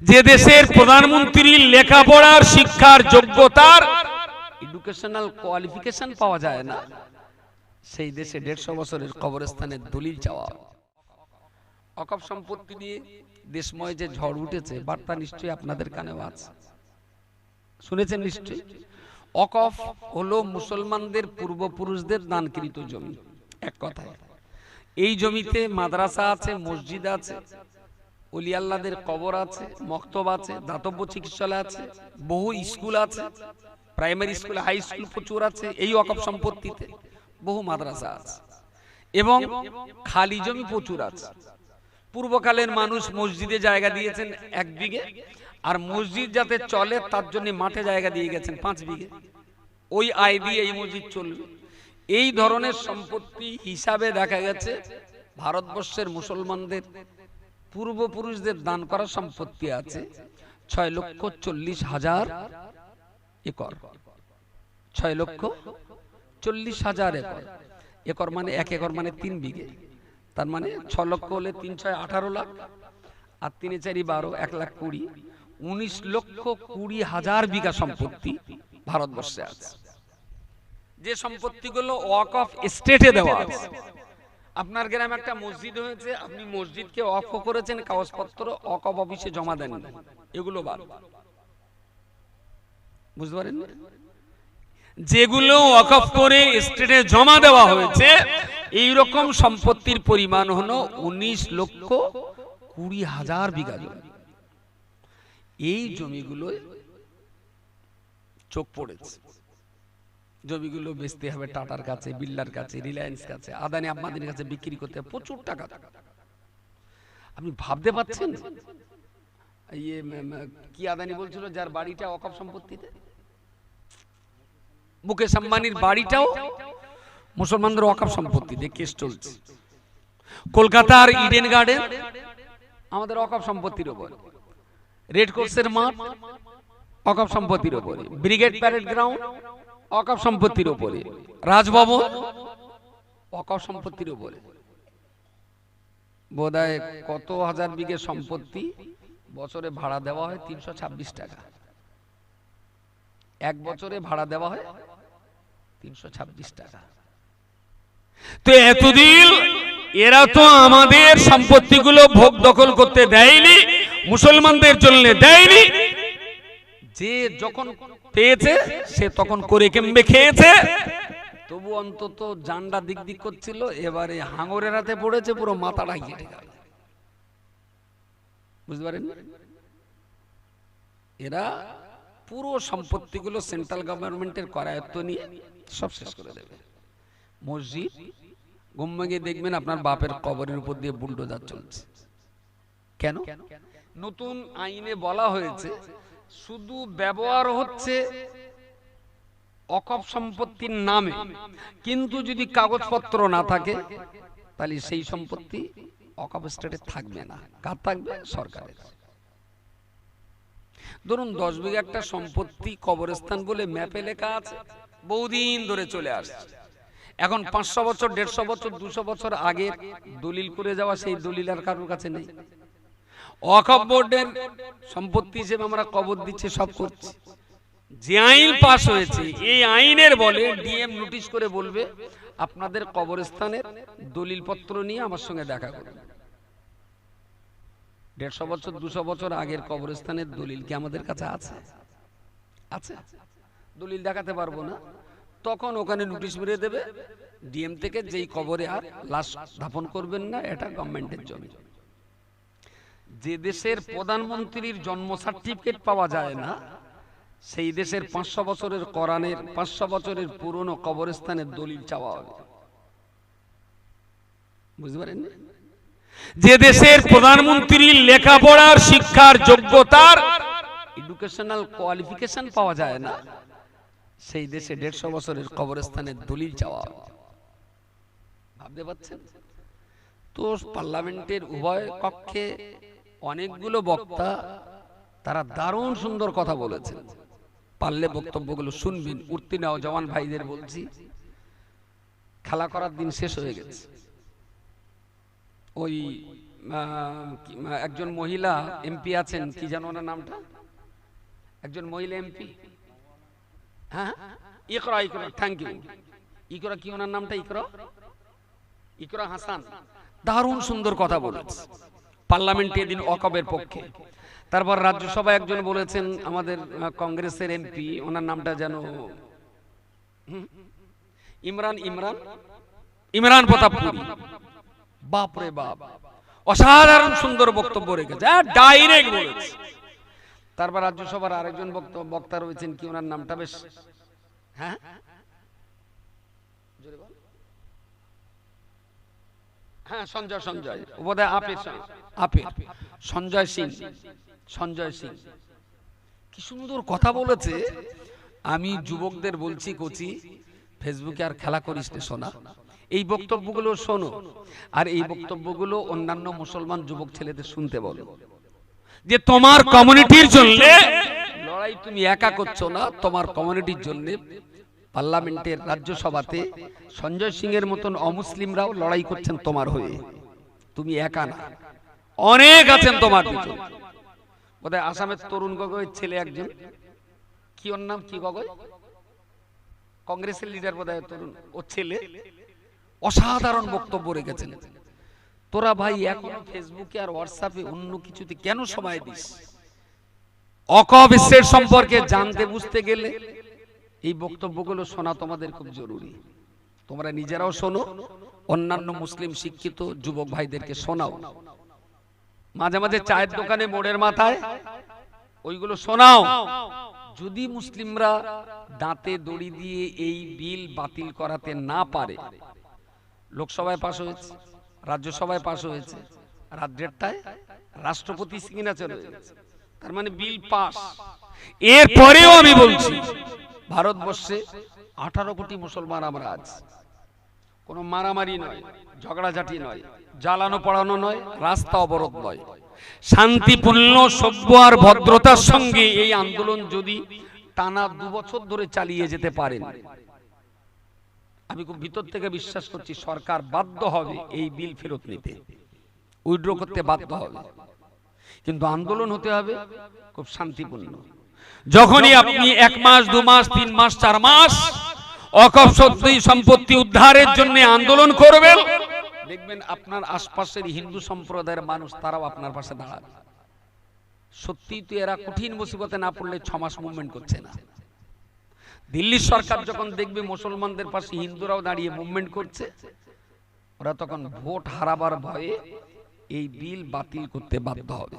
যে দেশের প্রধানমন্ত্রীর লেখাপড়ার শিক্ষার যোগ্যতার এডুকেশনাল কোয়ালিফিকেশন পাওয়া যায় না। সেই দেশে দেড়শো বছরের কবরস্থানের দলিল চাওয়া। অকপ সম্পত্তি নিয়ে দেশময় যে ঝড় উঠেছে, বার্তা নিশ্চয়ই আপনাদের কানেও আছে। শুনেছেন নিশ্চয়ই? অকফ হলো মুসলমানদের পূর্বপুরুষদের দানকৃত জমি। এক কথায়, এই জমিতে মাদ্রাসা আছে, মসজিদ আছে অলি কবর আছে, মক্তব আছে, দাতব্য চিকিৎসালয় আছে, বহু স্কুল আছে, প্রাইমারি স্কুল, হাই স্কুল প্রচুর আছে এই অকপ সম্পত্তিতে, বহু মাদ্রাসা আছে। এবং খালি জমি প্রচুর আছে। পূর্বকালের মানুষ মসজিদে জায়গা দিয়েছেন এক বিঘে, আর মসজিদ যাতে চলে তার জন্য মাঠে জায়গা দিয়ে গেছেন পাঁচ বিঘে। ওই আয় দিয়ে এই মসজিদ চলবে এই ধরনের সম্পত্তি হিসাবে দেখা গেছে ভারতবর্ষের মুসলমানদের পূর্বপুরুষদের দান করা সম্পত্তি আছে ছয় লক্ষ চল্লিশ হাজার একর। ছয় লক্ষ চল্লিশ হাজার একর। একর মানে এক একর মানে তিন বিঘে। তার মানে ছ লক্ষ হলে তিন ছয় আঠারো লাখ আর তিনে চারি বারো এক লাখ কুড়ি। উনিশ লক্ষ কুড়ি হাজার বিঘা সম্পত্তি ভারতবর্ষে আছে। যে সম্পত্তিগুলো ওয়াক অফ স্টেটে দেওয়া আছে আপনার গ্রামে একটা মসজিদ হয়েছে, আপনি মসজিদকে অফ করেছেন, কাগজপত্র অক অফিসে জমা দেন এগুলো বাদ। বুঝতে পারেন যেগুলো ওয়াকফ করে স্টেটে জমা দেওয়া হয়েছে এই রকম সম্পত্তির পরিমাণ হলো উনিশ লক্ষ কুড়ি হাজার বিঘা জমি। এই জমিগুলো চোখ পড়েছে। জমিগুলো বেচতে হবে টাটার কাছে, বিল্লার কাছে, রিলায়েন্স কাছে, আদানি আম্বানির কাছে বিক্রি করতে প্রচুর টাকা। আপনি ভাবতে পারছেন? ইয়ে কি আদানি বলছিল যার বাড়িটা অকপ সম্পত্তিতে? মুকেশ আম্বানির বাড়িটাও মুসলমানদের অকাপ সম্পত্তিতে, কেস চলছে। কলকাতার ইডেন গার্ডেন, আমাদের অকাপ সম্পত্তির উপর রেড কোর্সের মাঠ, অকাপ সম্পত্তির উপরে ব্রিগেড প্যারেড গ্রাউন্ড অকাপ সম্পত্তির উপরে। রাজভবন অকাপ সম্পত্তির উপরে। বোধহয় কত হাজার বিঘে সম্পত্তি বছরে ভাড়া দেওয়া হয়? তিনশো ছাব্বিশ টাকা। এক বছরে ভাড়া দেওয়া হয় তিনশো ছাব্বিশ টাকা। তো এতদিন এরা তো আমাদের সম্পত্তিগুলো ভোগ দখল করতে দেয়নি, মুসলমানদের জন্য দেয়নি যে যখন পেয়েছে সে তখন করে কেমবে খেয়েছে। তবু অন্তত জান্ডা দিক দিক করছিল এবারে হাঙরের হাতে পড়েছে পুরো মাথাটা কেটে গেল। বুঝতে পারেন এরা পুরো সম্পত্তিগুলো সেন্ট্রাল গভর্নমেন্টের করায়ত্ত নিয়ে সব শেষ করে দেবে। মসজিদ ঘুমে গিয়ে দেখবেন আপনার বাপের কবরের উপর দিয়ে বুলডোজার চলছে। কেন? নতুন আইনে বলা হয়েছে শুধু ব্যবহার হচ্ছে অকপ সম্পত্তির নামে। কিন্তু যদি কাগজপত্র না থাকে, তাহলে সেই সম্পত্তি অকপ স্টেটে থাকবে না। কার থাকবে? সরকারের। ধরুন, দশ বিঘা একটা সম্পত্তি কবরস্থান বলে ম্যাপে লেখা আছে, বহুদিন ধরে চলে আসছে। এখন পাঁচশো বছর, দেড়শো বছর, দুশো বছর আগে দলিল করে যাওয়া সেই দলিল আর কারোর কাছে নেই। ওয়াকফ বোর্ডের সম্পত্তি হিসেবে আমরা কবর দিচ্ছি, সব করছি। যে আইন পাশ হয়েছে, এই আইনের বলে ডিএম নোটিশ করে বলবে, আপনাদের কবরস্থানের দলিলপত্র নিয়ে আমার সঙ্গে দেখা করুন। দেড়শো বছর, দুশো বছর আগের কবরস্থানের দলিল কি আমাদের কাছে আছে? আছে। দলিল দেখাতে পারব না। তখন ওখানে নোটিশ মেরে দেবে, ডিএম থেকে যেই কবরে আর লাশ দাফন করবেন না, এটা গভর্নমেন্টের জমি। যে দেশের প্রধানমন্ত্রীর জন্ম সার্টিফিকেট পাওয়া যায় না, সেই দেশের পাঁচশো বছরের কোরআনের, পাঁচশো বছরের পুরনো কবরস্থানের দলিল চাওয়া হবে। বুঝতে পারেন যে দেশের প্রধানমন্ত্রীর লেখাপড়ার শিক্ষার যোগ্যতার এডুকেশনাল কোয়ালিফিকেশন পাওয়া যায় না, সেই দেশে দেড়শো বছরের কবরস্থানের দলিল চাওয়া হবে। ভাবতে পারছেন? তো পার্লামেন্টের উভয় কক্ষে অনেকগুলো বক্তা তারা দারুণ সুন্দর কথা বলেছেন। পারলে বক্তব্যগুলো শুনবেন, উঠতে নাও, জওয়ান ভাইদের বলছি। খেলা করার দিন শেষ হয়ে গেছে। ওই একজন মহিলা এমপি আছেন, কি জানো ওনার নামটা? একজন মহিলা এমপি? হ্যাঁ? ইকরা ইকরা থ্যাংক ইউ ইকরা কি ওনার নামটা, ইকরা? ইকরা হাসান। দারুণ সুন্দর কথা বলেছে। পার্লামেন্টে এদিন অকবের পক্ষে। তারপর রাজ্যসভায় একজন বলেছেন, আমাদের কংগ্রেসের এমপি, ওনার নামটা যেন ইমরান ইমরান? ইমরান প্রতাপপুরি। বাপ রে বাপ। অসাধারণ সুন্দর বক্তব্য রেখেছে। ডাইরেক্ট বলেছে। তারপর রাজ্যসভার আরেকজন বক্তা রয়েছেন কি, ওনার নামটা বেশ হ্যাঁ জোরে বল। হ্যাঁ সঞ্জয় সঞ্জয় বোধহয় আপের আপের সঞ্জয় সিং। সঞ্জয় সিং। কি সুন্দর কথা বলেছে। আমি যুবকদের বলছি কোচি ফেসবুকে আর খেলা করিস না শোনা এই বক্তব্যগুলো শোনো। আর এই বক্তব্যগুলো অন্যান্য মুসলমান যুবক ছেলেদের শুনতে বলো। যে তোমার কমিউনিটির জন্য লড়াই তুমি একা করছ না তোমার কমিউনিটির জন্য পার্লামেন্টের রাজ্যসভাতে সঞ্জয় সিং এর মতন অমুসলিমরাও লড়াই করছেন তোমার হয়ে। তুমি একা না। অনেক আছেন তোমার পিছনে বোধহয় আসামের তরুণ গগৈর ছেলে একজন। কি ওর নাম? কি গগৈ? কংগ্রেসের লিডার বোধহয় তরুণ। ও ছেলে। অসাধারণ বক্তব্য রেখেছেন। তোরা ভাই এখন ফেসবুকে আর হোয়াটসঅ্যাপে অন্য কিছুতে কেন সময় দিস? অকবিশ্বের সম্পর্কে জানতে বুঝতে গেলে এই বক্তব্যগুলো শোনা তোমাদের খুব জরুরি। তোমরা নিজেরাও শোনো, অন্যান্য মুসলিম শিক্ষিত যুবক ভাইদেরকে শোনাও। মাঝে মাঝে চায়ের দোকানে মোড়ের মাথায় ওইগুলো শোনাও। যদি মুসলিমরা দাঁতে দড়ি দিয়ে এই বিল বাতিল করাতে না পারে, লোকসভায় পাশ হয়েছে, রাজ্যসভায় পাশ হয়েছে রাত দেড়টায় রাষ্ট্রপতি সিগনেচার হয়েছে তার মানে বিল পাস। এরপরেও আমি বলছি ভারতবর্ষে আঠারো কোটি মুসলমান আমরা আছি। কোনো মারামারি নয়, ঝগড়াঝাটি নয়, জ্বালানো পড়ানো নয়, রাস্তা অবরোধ নয়। শান্তিপূর্ণ, সভ্য আর ভদ্রতার সঙ্গে এই আন্দোলন যদি টানা দু বছর ধরে চালিয়ে যেতে পারেন আমি খুব ভিতর থেকে বিশ্বাস করছি সরকার বাধ্য হবে এই বিল ফেরত নিতে। উইড্র করতে বাধ্য হবে। কিন্তু আন্দোলন হতে হবে খুব শান্তিপূর্ণ। যখনই আপনি এক মাস, দু মাস, তিন মাস, চার মাস অকপ সত্যি সম্পত্তি উদ্ধারের জন্য আন্দোলন করবেন, দেখবেন আপনার আশপাশের হিন্দু সম্প্রদায়ের মানুষ, তারাও আপনার পাশে দাঁড়াবে। সত্যি তো এরা কঠিন মুসিবতে না পড়লে ছ মাস মুভমেন্ট করছে না। দিল্লির সরকার যখন দেখবে মুসলমানদের পাশে হিন্দুরাও দাঁড়িয়ে মুভমেন্ট করছে, ওরা তখন ভোট হারাবার ভয়ে এই বিল বাতিল করতে বাধ্য হবে।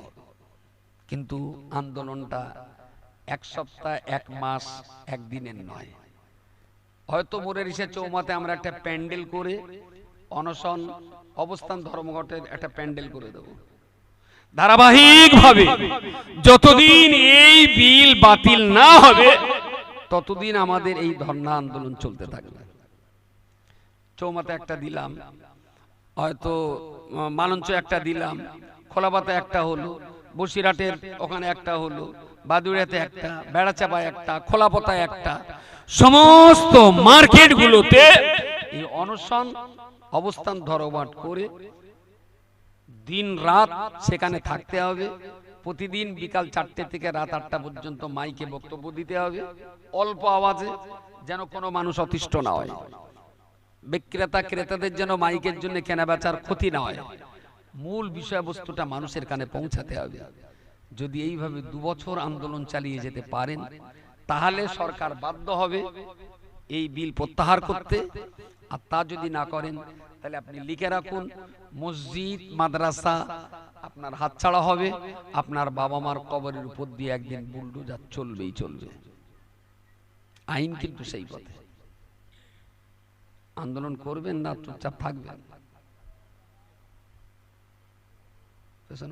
কিন্তু আন্দোলনটা এক সপ্তাহ, এক মাস একদিনের নয়। হয়তো মোরের ইসে চৌমাতে আমরা একটা প্যান্ডেল করে অনশন, অবস্থান, ধর্মঘটের একটা প্যান্ডেল করে দেব। ধারাবাহিক ভাবে যতদিন এই বিল বাতিল না হবে, ততদিন আমাদের এই ধর্ণা আন্দোলন চলতে থাকবে। চৌমাতে একটা দিলাম, হয়তো, মালঞ্চ একটা দিলাম, খোলাপাতে একটা হলো, বসিরহাটের ওখানে একটা হলো বাদুড়িয়াতে একটা বেড়াচাপায় একটা খোলাপতায় একটা। সমস্ত মার্কেটগুলোতে এই অনশন অবস্থান ধরবাট করে দিন রাত সেখানে থাকতে হবে। প্রতিদিন বিকাল চারটে থেকে রাত আটটা পর্যন্ত মাইকে বক্তব্য দিতে হবে। অল্প আওয়াজে যেন কোনো মানুষ অতিষ্ঠ না হয়। বিক্রেতা ক্রেতাদের যেন মাইকের জন্য কেনা বেচার ক্ষতি না হয়। মূল বিষয়বস্তুটা মানুষের কানে পৌঁছাতে হবে। যদি এইভাবে দুবছর আন্দোলন চালিয়ে যেতে পারেন, তাহলে সরকার বাধ্য হবে এই বিল প্রত্যাহার করতে। আর তা যদি না করেন, তাহলে আপনি লিখে রাখুন, মসজিদ, মাদ্রাসা, আপনার হাতছাড়া হবে, আপনার বাবা মার কবরের উপর দিয়ে একদিন বুলডোজার চলবেই চলবে। আইন কিন্তু সেই পথে। আন্দোলন করবেন না, চুপচাপ থাকবেন।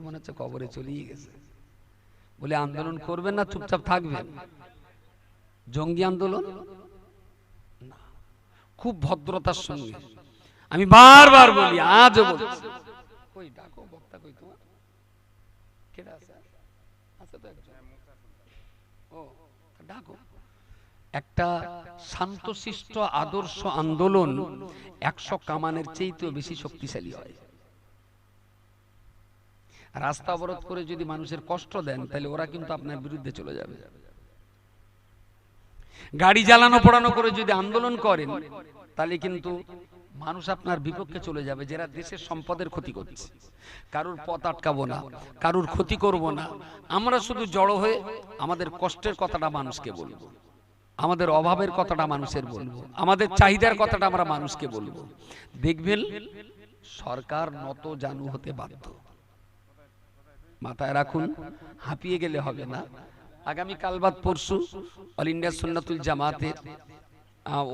মনে হচ্ছে কবরে চলিয়ে গেছে। বলে, আন্দোলন করবেন না, চুপচাপ থাকবেন জঙ্গি আন্দোলন। খুব ভদ্রতার সঙ্গে। আমি বারবার বলি তো একজন। ও, ডাকো। একটা শান্তশিষ্ট আদর্শ আন্দোলন একশো কামানের চেয়েতেও বেশি শক্তিশালী হয়। রাস্তা অবরোধ করে যদি মানুষের কষ্ট দেন, তাহলে ওরা কিন্তু আপনার বিরুদ্ধে চলে যাবে। গাড়ি জ্বালানো পোড়ানো করে যদি আন্দোলন করেন, তাহলে কিন্তু মানুষ আপনার বিপক্ষে চলে যাবে, যারা দেশের সম্পদের ক্ষতি করছে। কারুর পথ আটকাবো না, কারুর ক্ষতি করব না। আমরা শুধু জড়ো হয়ে আমাদের কষ্টের কথাটা মানুষকে বলব, আমাদের অভাবের কথাটা মানুষের বলব, আমাদের চাহিদার কথাটা আমরা মানুষকে বলব। দেখবেন, সরকার নত জানু হতে বাধ্য। মাথায় রাখুন, হাঁপিয়ে গেলে হবে না। আগামী কাল বাদ পরশু অল ইন্ডিয়া সুন্নাতুল জামাতের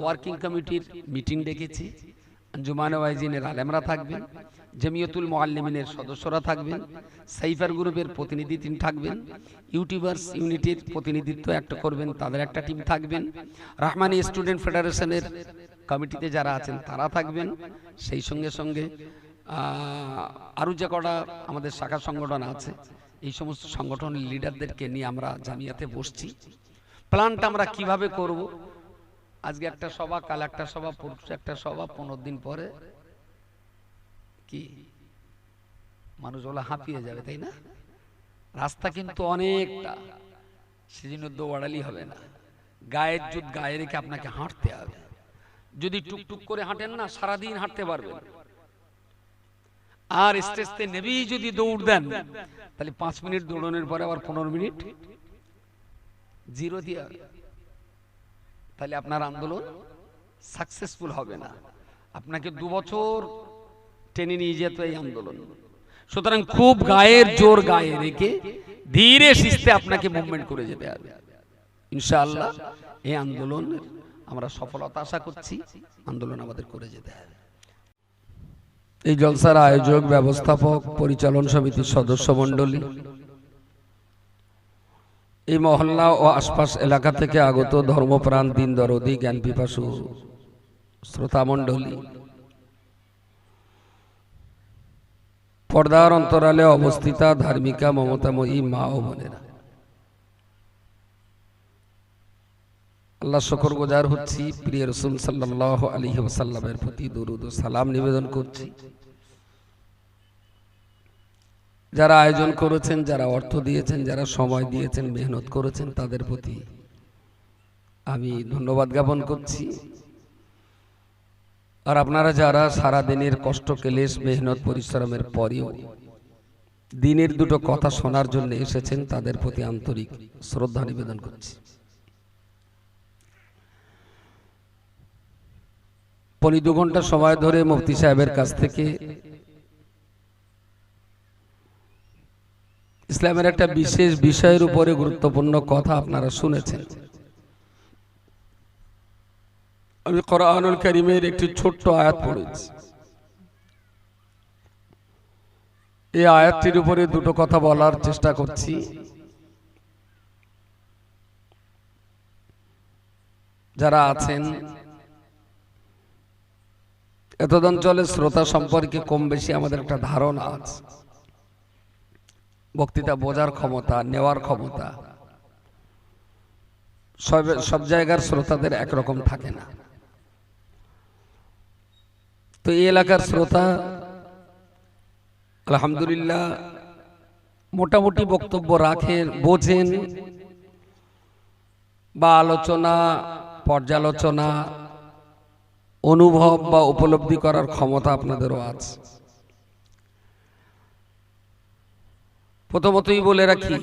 ওয়ার্কিং কমিটির মিটিং ডেকেছি জুমান ওয়াইজিনের আলেমরা থাকবেন, জমিয়তুল মোয়াল্লিমিনের সদস্যরা থাকবেন, সাইফার গ্রুপের প্রতিনিধি টিম থাকবেন ইউটিউবার্স ইউনিটির প্রতিনিধিত্ব একটা করবেন, তাদের একটা টিম থাকবেন। রাহমানি স্টুডেন্ট ফেডারেশনের কমিটিতে যারা আছেন, তারা থাকবেন। সেই সঙ্গে সঙ্গে আরও যে কটা আমাদের শাখা সংগঠন আছে, এই সমস্ত সংগঠনের লিডারদেরকে নিয়ে আমরা জামিয়াতে বসছি। প্ল্যানটা আমরা কীভাবে করব? আজকে একটা সভা, কাল একটা সভা, পরশু একটা সভা, পনেরো দিন পরে কি? মানুষগুলো হাঁপিয়ে যাবে, তাই না? রাস্তা কিন্তু অনেকটা সেজন্য দৌড়ালি হবে না। গায়ের যুদ্ধ গায়ে রেখে আপনাকে হাঁটতে হবে। যদি টুকটুক করে হাঁটেন না, সারাদিন হাঁটতে পারবেন। আর স্টেজতে নেবেই যদি দৌড় দেন, তাহলে পাঁচ মিনিট দৌড়ানোর পরে আবার পনেরো মিনিট জিরো দিয়ে। তাহলে আপনার আন্দোলন সাকসেসফুল হবে না। আপনাকে দু বছর টেনে নিয়ে যেত এই আন্দোলন। সুতরাং খুব গায়ের জোর গায়ে রেখে ধীরে সিস্তে আপনাকে মুভমেন্ট করে যেতে হবে। ইনশাআল্লাহ এই আন্দোলন আমরা সফলতা আশা করছি, আন্দোলন আমাদের করে যেতে হবে। এই জলসার আয়োজক, ব্যবস্থাপক, পরিচালন সমিতির সদস্য মণ্ডলী এই মহল্লা ও আশপাশ এলাকা থেকে আগত ধর্মপ্রাণ দিন দরদি জ্ঞান পিপাসু শ্রোতামণ্ডলী, পর্দার অন্তরালে অবস্থিতা ধার্মিকা মমতাময়ী মা ও বোনেরা। আল্লাহ শকর গোজার হচ্ছি, প্রিয় রসুল সাল্লাহ আলী ওসাল্লামের প্রতি দরুদ ও সালাম নিবেদন করছি। যারা আয়োজন করেছেন, যারা অর্থ দিয়েছেন, যারা সময় দিয়েছেন, মেহনত করেছেন, তাদের প্রতি আমি ধন্যবাদ জ্ঞাপন করছি। আর আপনারা যারা সারা দিনের কষ্ট, কেলেশ, মেহনত, পরিশ্রমের পরেও দিনের দুটো কথা শোনার জন্য এসেছেন, তাদের প্রতি আন্তরিক শ্রদ্ধা নিবেদন করছি। পনি দু ঘণ্টা সময় ধরে মুফতি সাহেবের কাছ থেকে ইসলামের একটা বিশেষ বিষয়ের উপরে গুরুত্বপূর্ণ কথা আপনারা শুনেছেন। আমি কোরআনুল করিমের একটি ছোট্ট আয়াত পড়েছি। এই আয়াতটির উপরে দুটো কথা বলার চেষ্টা করছি। যারা আছেন এতদ অঞ্চলের শ্রোতা সম্পর্কে কম বেশি আমাদের একটা ধারণা আছে। বক্তৃতা বোঝার ক্ষমতা, নেওয়ার ক্ষমতা। সব সব জায়গার শ্রোতাদের একরকম থাকে না। তো এই এলাকার শ্রোতা, আলহামদুলিল্লাহ, মোটামুটি বক্তব্য রাখেন, বোঝেন। বা আলোচনা, পর্যালোচনা, অনুভব বা উপলব্ধি করার ক্ষমতা আপনাদেরও আছে। প্রথমতই বলে রাখি,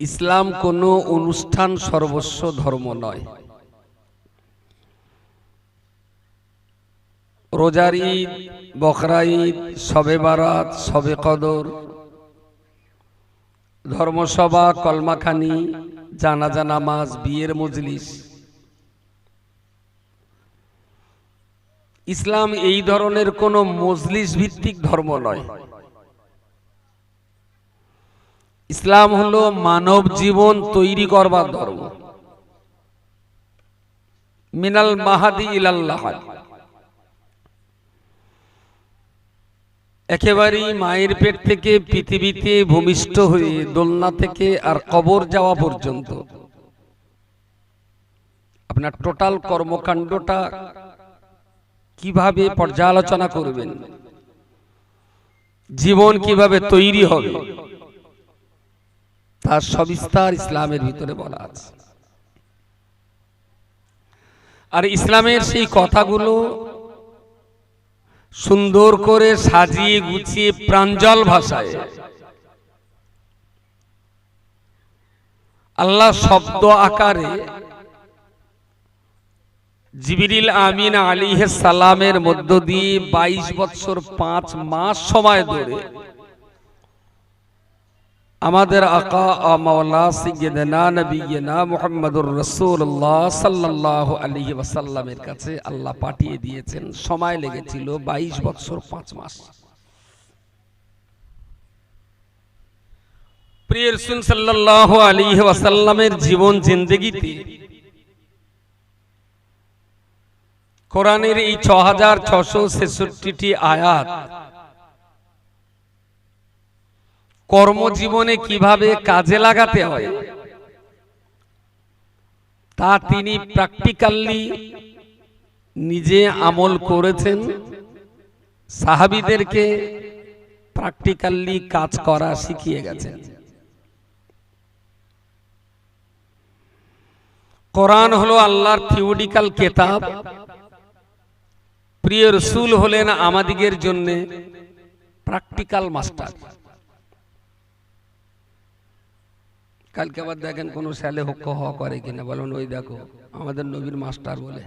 ইসলাম কোনো অনুষ্ঠান সর্বস্ব ধর্ম নয়। রোজার ঈদ, বকরা ঈদ, সবে বারাত, সবে কদর, ধর্মসভা, কলমাখানি, জানাজা নামাজ, বিয়ের মজলিস। ইসলাম এই ধরনের কোন মজলিস ভিত্তিক ধর্ম নয়। ইসলাম হলো মানব জীবন তৈরি করবার ধর্ম। মিনাল মাহাদি ইলাল্লাহ একেবারেই মায়ের পেট থেকে পৃথিবীতে ভূমিষ্ঠ হয়ে দোলনা থেকে আর কবর যাওয়া পর্যন্ত। আপনার টোটাল কর্মকাণ্ডটা কীভাবে পর্যালোচনা করবেন? জীবন কীভাবে তৈরি হবে? তার সবিস্তার ইসলামের ভিতরে বলা আছে। আর ইসলামের সেই কথাগুলো সুন্দর করে সাজিয়ে গুছিয়ে প্রাঞ্জল ভাষায় আল্লাহ শব্দ আকারে জিবিরিল আমিন আলী সালামের মধ্য দিয়ে বাইশ বৎসর পাঁচ মাস সময় ধরে আমাদের আকা মাওলা সৈয়দনা নবীনা ওয়াসাল্লামের কাছে আল্লাহ পাঠিয়ে দিয়েছেন। সময় লেগেছিল 22 বছর 5 মাস। প্রিয় রাসূল আলাইহি ওয়াসাল্লামের জীবন জিন্দেগিতে কোরআনের এই 6666টি আয়াত কর্মজীবনে কীভাবে কাজে লাগাতে হয়, তা তিনি প্র্যাকটিক্যালি নিজে আমল করেছেন। সাহাবিদেরকে প্র্যাকটিক্যালি কাজ করা শিখিয়ে গেছেন। কোরআন হলো আল্লাহর থিওরিক্যাল কেতাব। প্রিয় রসুল হলেন আমাদিগের জন্য প্র্যাকটিক্যাল মাস্টার কালকে আবার দেখেন কোন স্যালে হক্ক হ করে কিনা, বলেন, ওই দেখো, আমাদের নবীর মাস্টার বলে।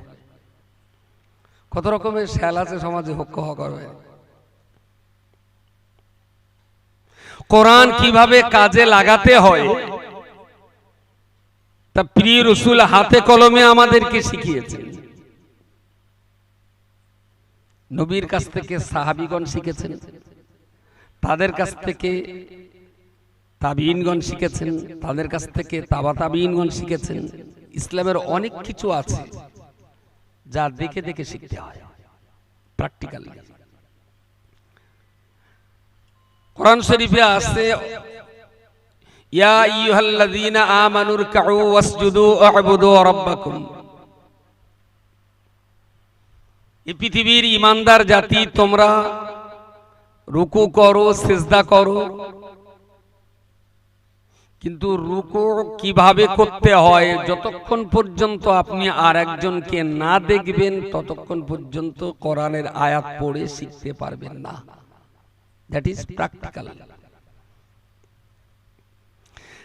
কত রকমের স্যাল আছে সমাজে হক্ক হ করবে। কোরআন কীভাবে কাজে লাগাতে হয়, তা প্রিয় রসুল হাতে কলমে আমাদেরকে শিখিয়েছেন। নবীর কাছ থেকে সাহাবিগণ শিখেছেন। তাদের কাছ থেকে তাবিনগণ শিখেছেন, তাদের কাছ থেকে তাবা তাবিনগণ শিখেছেন। ইসলামের অনেক কিছু আছে যা দেখে দেখে শিখতে হয় প্র্যাকটিক্যালি কোরআন শরীফে আছে, ইয়া আইয়ুহাল্লাযীনা আমানুর কাউ ওয়াসজুদু ওয়া'বুদু রাব্বাকুম। এই পৃথিবীর ইমানদার জাতি, তোমরা রুকু করো, সিজদা করো কিন্তু রুকু কীভাবে করতে হয়, যতক্ষণ পর্যন্ত আপনি আর একজনকে না দেখবেন, ততক্ষণ পর্যন্ত কোরআনের আয়াত পড়ে শিখতে পারবেন না। দ্যাট ইজ প্র্যাকটিক্যাল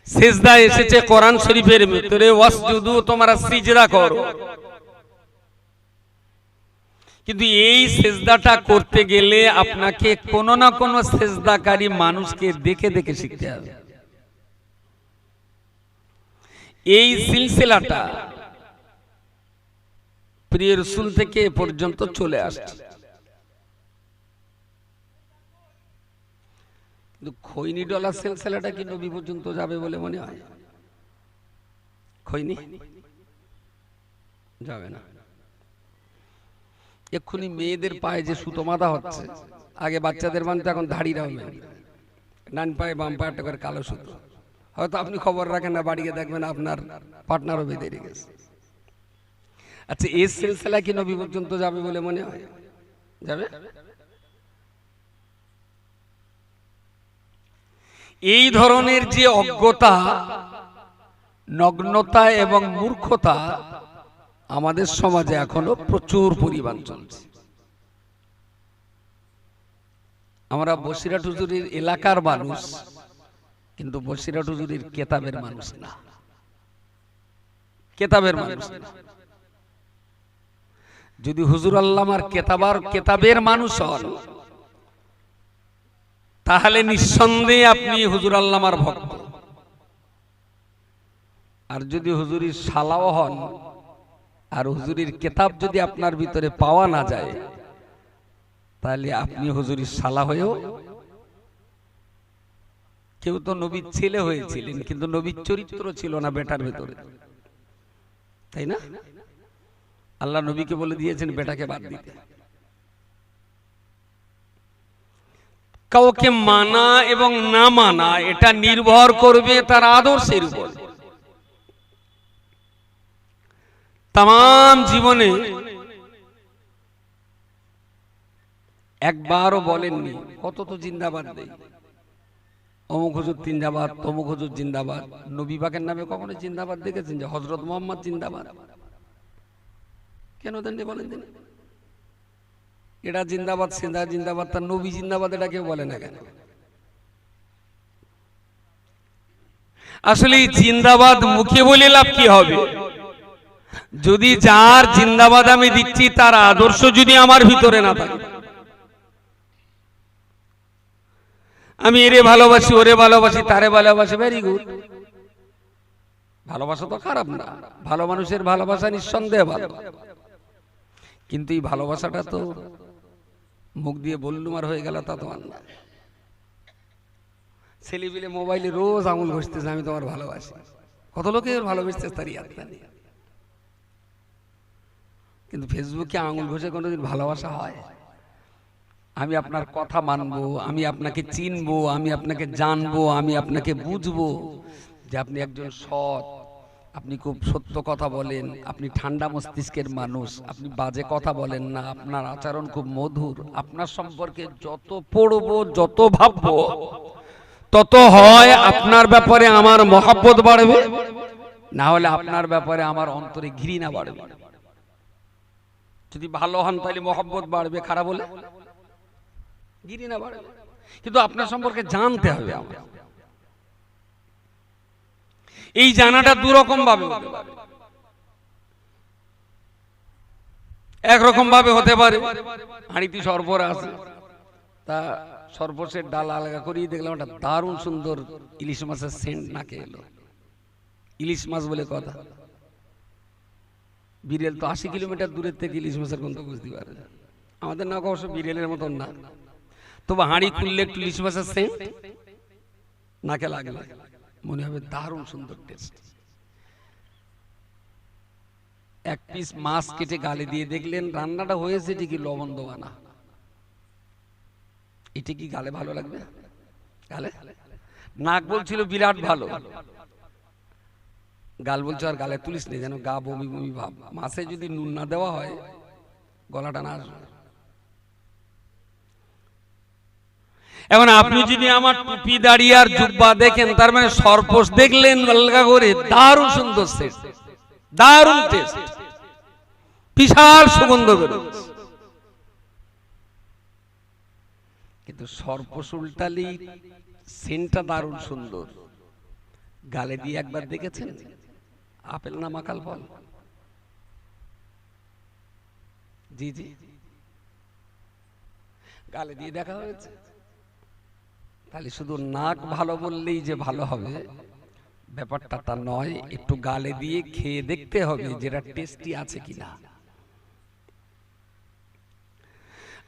সেজদা এসেছে কোরআন শরীফের ভিতরে, ওয়াসজুদু, তোমরা সিজদা করো। কিন্তু এই সেজদাটা করতে গেলে আপনাকে কোনো না কোনো সেজদাকারী মানুষকে দেখে দেখে শিখতে হবে। এই সিলসিলাটা প্রিয় রসুল থেকে এ পর্যন্ত চলে আসছে। কিন্তু খৈনি ডলার সিলসিলাটা কি নবী পর্যন্ত যাবে বলে মনে হয়? খৈনি? যাবে না। এক্ষুনি মেয়েদের পায়ে যে সুতো মাথা হচ্ছে, আগে বাচ্চাদের মানতে এখন ধাড়ি রাখবেন ডান পায়ে বাম পায়ে একটা করে কালো সুতো। হয়তো আপনি খবর রাখেন না বাড়িতে দেখবেন আপনার পার্টনারও বেঁধে গেছে আচ্ছা এই সিলসিলা কি নবী পর্যন্ত যাবে বলে মনে হয়? যাবে? এই ধরনের যে অজ্ঞতা, নগ্নতা এবং মূর্খতা আমাদের সমাজে এখনও প্রচুর পরিমাণ চলছে। আমরা বসিরাট হুজুরির এলাকার মানুষ কিন্তু বসিরাট হুজুরির কেতাবের মানুষ না। কেতাবের মানুষ যদি হুজুর আল্লামার কেতাবার কেতাবের মানুষ হন, তাহলে নিঃসন্দেহে আপনি হুজুর আল্লামার ভক্ত। আর যদি হুজুরির সালাও হন, আর হুজুরির কেতাব যদি আপনার ভিতরে পাওয়া না যায়, তাহলে আপনি হুজুরির সালা হয়েও কেউ তো নবীর ছেলে হয়েছিলেন কিন্তু নবীর চরিত্র ছিল না বেটার ভেতরে। তাই না? আল্লাহ নবীকে বলে দিয়েছেন বেটাকে বাদ দিতে। কাউকে মানা এবং না মানা এটা নির্ভর করবে তার আদর্শের উপর। তাম জীবনে একবারও বলেননি কত তো জিন্দাবাদ দেই অমুক হুজুর জিন্দাবাদ তমুক হুজুর জিন্দাবাদ। নবী পাকের নামে কখনো জিন্দাবাদ দেখেছেন যে হজরত মোহাম্মদ জিন্দাবাদ? কেন দেননি বলেন দিন এটা জিন্দাবাদ সিন্দা জিন্দাবাদ, তার নবী জিন্দাবাদ এটা কেউ বলে না কেন? আসলে জিন্দাবাদ মুখে বলে লাভ কি হবে? যদি যার জিন্দাবাদ আমি দিচ্ছি, তার আদর্শ যদি আমার ভিতরে না থাকে। আমি এরে ভালোবাসি, ওরে ভালোবাসি, তারে ভালোবাসি ভেরি গুড ভালোবাসা তো খারাপ না, ভালো মানুষের ভালোবাসা নিঃসন্দেহে ভালো। কিন্তু এই ভালোবাসাটা তো মুখ দিয়ে বললুম আর হয়ে গেল তা তো আর না। ছেলে পিলে মোবাইলে রোজ আঙুল ঘষতেছে, আমি তোমার ভালোবাসি। কত লোকে ভালোবাসতে তার ইয়াদ নেই। কিন্তু ফেসবুকে আঙুল ঘষে কোনোদিন ভালোবাসা হয়? আমি আপনার কথা মানবো, আমি আপনাকে চিনবো, আমি আপনাকে জানব, আমি আপনাকে বুঝব যে আপনি একজন সৎ। আপনি খুব সত্য কথা বলেন, আপনি ঠান্ডা মস্তিষ্কের মানুষ, আপনি বাজে কথা বলেন না, আপনার আচরণ খুব মধুর, আপনার সম্পর্কে যত পড়ব, যত ভাববো, তত হয় আপনার ব্যাপারে আমার মহাব্বত বাড়বে, না হলে আপনার ব্যাপারে আমার অন্তরে ঘৃণা বাড়বে। যদি ভালো হন তাহলে মহব্বত বাড়বে, খারাপ হলে? ঘৃণা বাড়বে কিন্তু আপনার সম্পর্কে জানতে হবে আমার এই জানাটা দু রকম ভাবে একরকম ভাবে হতে পারে। হাঁড়িতে সরবর আছে। তা সর্বশের ডাল আলগা করিয়ে দেখলাম, একটা দারুণ সুন্দর ইলিশ মাছের সেন্ট নাকে এলো। ইলিশ মাছ বলে কথা। বিরেল তো আশি কিলোমিটার দূরের থেকে ইলিশ মাছের গন্ধ বুঝতে পারে। আমাদের নাক অবশ্য বিরেলের মতন না। তবু হাঁড়ি খুললে একটু ইলিশ মাছের সেন্ট? নাকে লাগবে মনে হবে দারুণ সুন্দর টেস্ট এক পিস মাছ কেটে গালে দিয়ে দেখলেন রান্নাটা হয়েছে ঠিকই লবণ দেওয়া না। এটা কি গালে ভালো লাগবে? গালে? নাক বলছিল বিরাট ভালো। গাল বলছো আর গালে তুলিস নি, যেন গা বমি বমি ভাব। মাছে যদি নুন না দেওয়া হয়, গলাটা না আসবে। এখন আপনি যদি আমার টুপি দাঁড়িয়ে আর জুব্বা দেখেন, তার মানে সর্পস দেখলেন, আলগা করে, দারুণ সুন্দর দারুণ টেস্ট বিশাল সুগন্ধ কিন্তু সর্পস উল্টালি সেন্টটা দারুণ সুন্দর। গালে দিয়ে একবার দেখেছেন? আপেল না মাকাল ফল? জি জি। গালে দিয়ে দেখা হয়েছে? তাহলে শুধু নাক ভালো বললেই যে ভালো হবে, ব্যাপারটা তা নয়, একটু গালে দিয়ে খেয়ে দেখতে হবে যেটা টেস্টি আছে কিনা।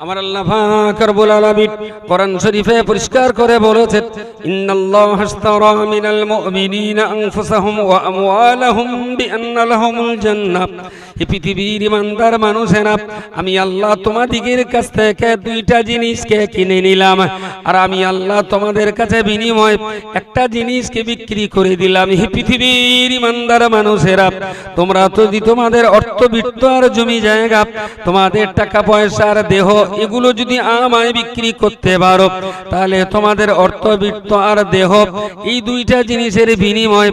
আমার আল্লাহ রব্বুল শরীফে পরিষ্কার করে বলেছেন, ইন্নাল্লাহ পৃথিবীর ইমানদার মানুষেরা, আমি আল্লাহ তোমাদিগের কাছ থেকে দুইটা জিনিসকে কিনে নিলাম। আর আমি আল্লাহ তোমাদের কাছে বিনিময় একটা জিনিসকে বিক্রি করে দিলাম। হে পৃথিবীর ইমানদার মানুষেরা, তোমরা যদি তোমাদের অর্থবিত্ত আর জমি জায়গা, তোমাদের টাকা পয়সার দেহ, এগুলো যদি আমায় বিক্রি করতে পারো, তাহলে তোমাদের অর্থবিত্ত আর দেহ, এই দুইটা জিনিসের বিনিময়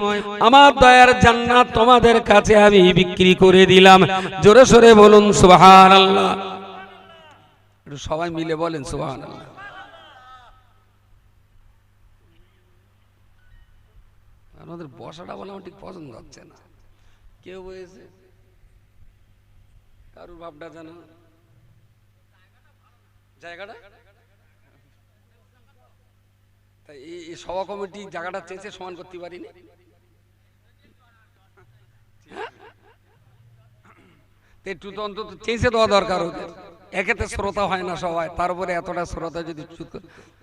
আমার দয়ার জান্নাত তোমাদের কাছে আমি বিক্রি করে দিলাম। জোরে সোরে বলুন সুবহান আল্লাহ সবাই মিলে বলেন সুবহান আল্লাহ আমাদের বসাটা বলে আমার ঠিক পছন্দ হচ্ছে না। কেউ বলেছে, কারুর ভাবটা জানা জায়গাটা? তাই এই সভা কমিটি জায়গাটা চেয়েছে, সমান করতে পারিনি হ্যাঁ? তো একটু তো অন্তত চেয়েছে দেওয়া দরকার ওদের একেতে শ্রোতা হয় না সবাই, তারপরে এতটা শ্রোতা যদি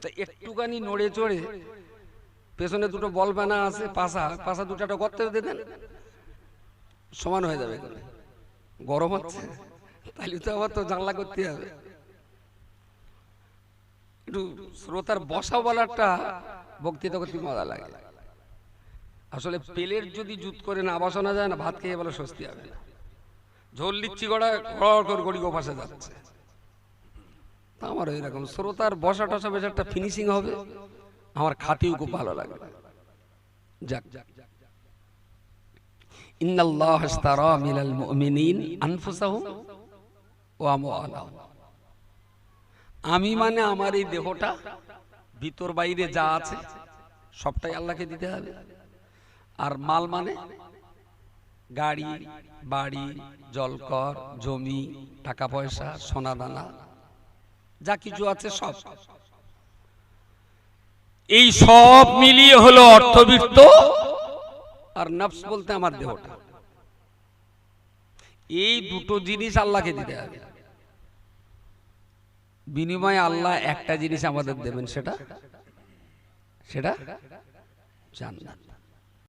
তা একটুখানি নড়ে চড়ে পেছনে দুটো বল বানা আছে পাশা পাশা দুটাটা করতে দেন। সমান হয়ে যাবে গরম হচ্ছে তাহলে তো আবার তো জানলা করতে হবে। একটু শ্রোতার বসা বলারটা বক্তৃতা করতে মজা লাগে। আসলে পেলের যদি জুত করে না বসানো যায় না, ভাত খেয়ে বলে স্বস্তি হবে। না। ঝোল লিচ্ছি গড়া ঘড় করে যাচ্ছে। আমার এরকম শ্রোতার বসা টসা বেশ একটা ফিনিশিং হবে। আমার খাতেও খুব ভালো লাগে। যাক। ইন্নাল্লাহ ইশতারা মিনাল মুমিনিন আনফুসাহুম ওয়া আমওয়ালাহুম আমি মানে আমার এই দেহটা, ভিতর বাইরে যা আছে, সবটাই আল্লাহকে দিতে হবে। আর মাল মানে গাড়ি, বাড়ি, জলকর, জমি টাকা পয়সা সোনা দানা যা কিছু আছে সব। এই সব মিলিয়ে হলো অর্থবিত্ত আর নফস বলতে আমার দেহটা। এই দুটো জিনিস আল্লাহকে দিতে হবে। বিনিময়ে আল্লাহ একটা জিনিস আমাদের দেবেন, সেটা? সেটা? জান্নাত।